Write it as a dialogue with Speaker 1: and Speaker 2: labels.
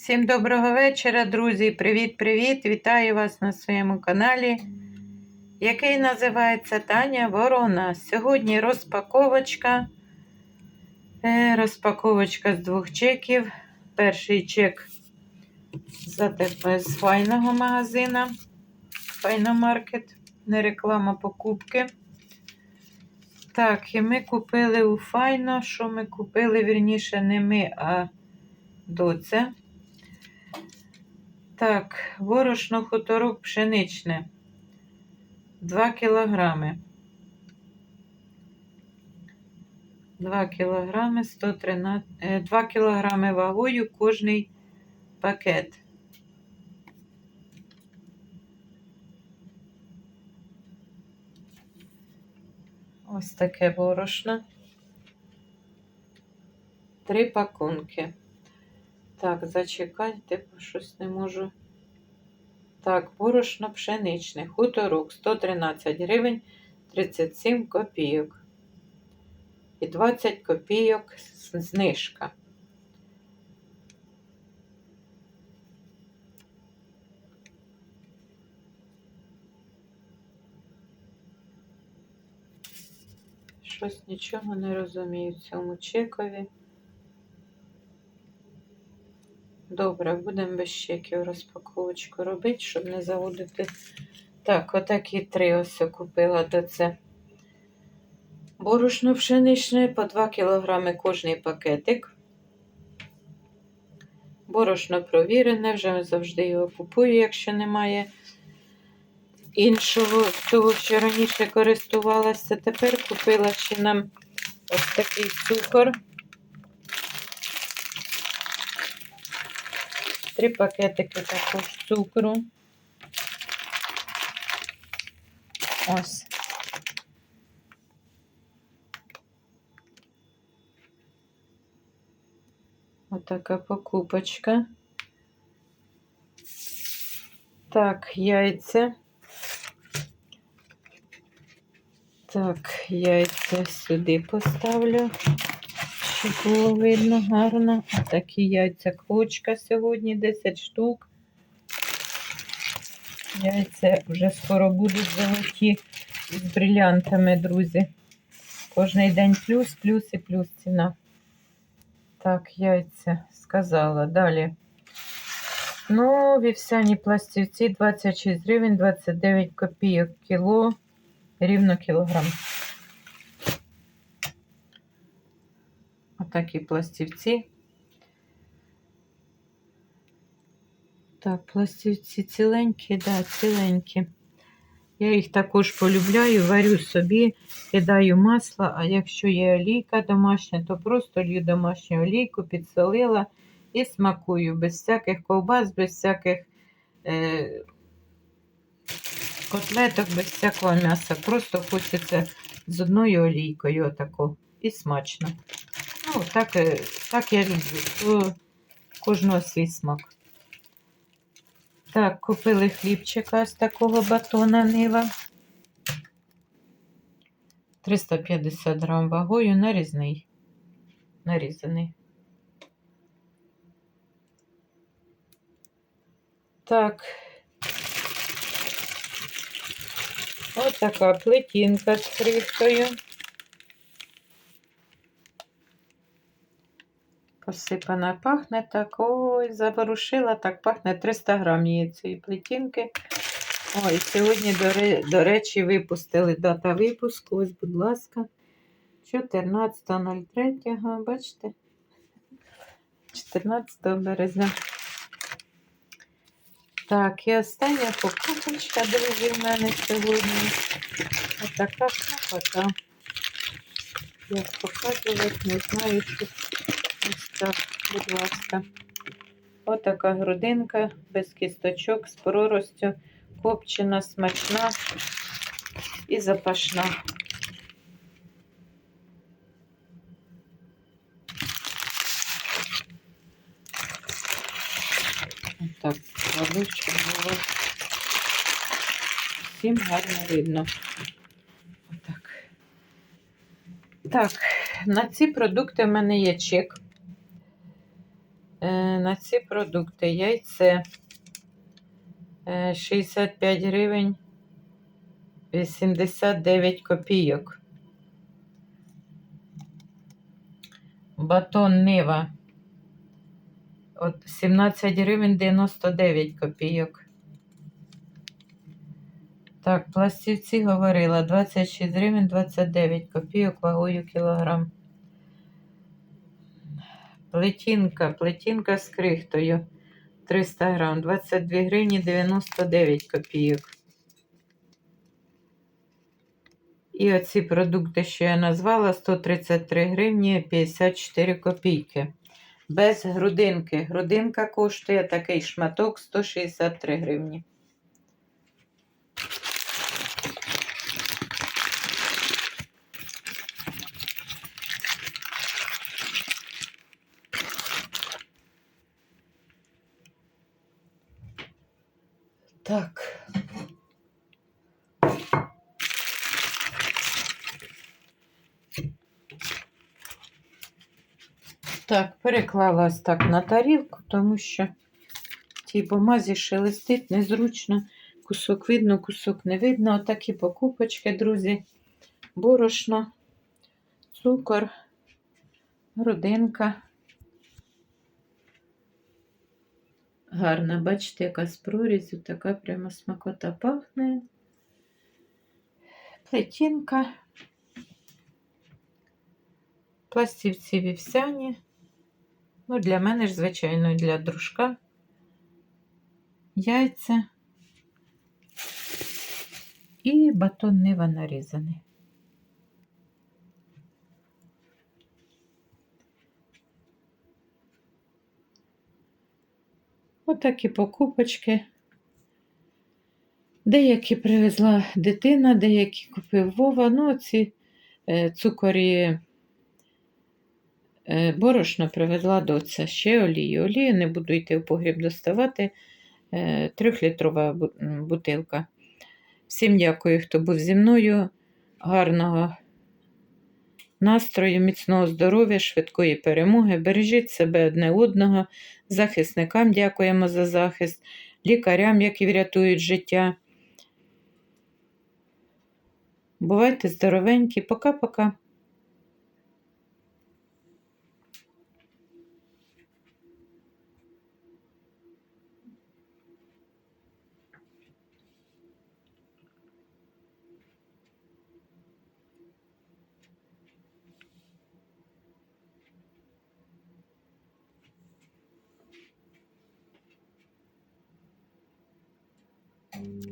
Speaker 1: Всім доброго вечора, друзі! Привіт-привіт! Вітаю вас на своєму каналі, який називається Таня Ворона. Сьогодні розпаковочка. Е, Розпаковочка з двох чеків. Перший чек з АТП з файного магазина. Файномаркет. Не реклама покупки. Так, і ми купили у Файно. Що ми купили? Вірніше, не ми, а доця. Так, борошно хуторок пшеничне. 2 кілограми. 2 кілограми 113, е, 2 кілограми вагою кожний пакет. Ось таке борошно. Три пакунки. Так, зачекайте, бо щось не можу. Так, борошно пшеничне, хуторок 113 гривень 37 копійок. І 20 копійок знижка. Щось нічого не розумію в цьому чекові. Добре, будемо без чеків розпаковочку робити, щоб не заводити. Так, отакі три ось купила до це. Борошно пшеничне по 2 кг кожний пакетик. Борошно провірене, вже завжди його купую, якщо немає іншого, того, що раніше користувалася. Тепер купила ще нам ось такий цукор. Три пакетики такого цукру. Ось. Отака покупочка. Так, яйця. Так, яйця сюди поставлю, щоб було видно гарно. Такі яйця квочка сьогодні 10 штук. Яйця вже скоро будуть золоті з брилянтами, друзі. Кожний день плюс, плюс і плюс ціна. Так, яйця сказала. Далі. Ну, вівсяні пластівці 26 гривень, 29 копійок кіло, рівно кілограм. Отакі пластівці. Так, пластівці ціленькі, да, ціленькі. Я їх також полюбляю, варю собі, кидаю масло, а якщо є олійка домашня, то просто лью домашню олійку, підсолила і смакую без всяких ковбас, без всяких е, котлеток, без всякого м'яса. Просто хочеться з одною олійкою отако. І смачно. Ну, так, е, так я люблю. Кожного свій смак. Так, купили хлібчика з такого батона нива. 350 грам вагою, нарізний. Нарізаний. Так. Ось така плетінка з крихтою. Посипана пахне так. Ой, заворушила, так пахне 300 грам є цієї плетінки. Ой, сьогодні, до, речі, випустили дата випуску. Ось, будь ласка. 14.03. Бачите? 14 березня. Так, і остання покупочка, друзі, в мене сьогодні. Отака крапота. Як показувати, не знаю, що ось так, будь ласка. Отака грудинка без кісточок, з проростю, копчена, смачна і запашна. Так, кладу, щоб було всім гарно видно. Отак. Так, на ці продукти в мене є чек. Е, на ці продукти яйце е, 65 гривень 89 копійок. Батон Нива от 17 гривень 99 копійок. Так, пластівці говорила 26 гривень 29 копійок вагою кілограм. Плетінка, плетінка з крихтою 300 грам, 22 гривні 99 копійок. І оці продукти, що я назвала, 133 гривні 54 копійки. Без грудинки. Грудинка коштує такий шматок 163 гривні. Так. Так, переклала ось так на тарілку, тому що тій бумазі шелестить незручно. Кусок видно, кусок не видно. Отакі покупочки, друзі. Борошно, цукор, грудинка. Гарна, бачите, яка з прорізю, така прямо смакота пахне. Плетінка. Пластівці вівсяні. Ну, для мене ж, звичайно, для дружка. Яйця. І батон нива нарізаний. Отакі покупочки. Деякі привезла дитина, деякі купив Вова. Ну, ці е, цукорі е, борошно привезла доця. Ще олію. Олію не буду йти в погріб доставати. Е, трьохлітрова бу- бутилка. Всім дякую, хто був зі мною. Гарного настрою, міцного здоров'я, швидкої перемоги. Бережіть себе одне одного. Захисникам дякуємо за захист, лікарям, які врятують життя. Бувайте здоровенькі. Пока-пока.
Speaker 2: Okay.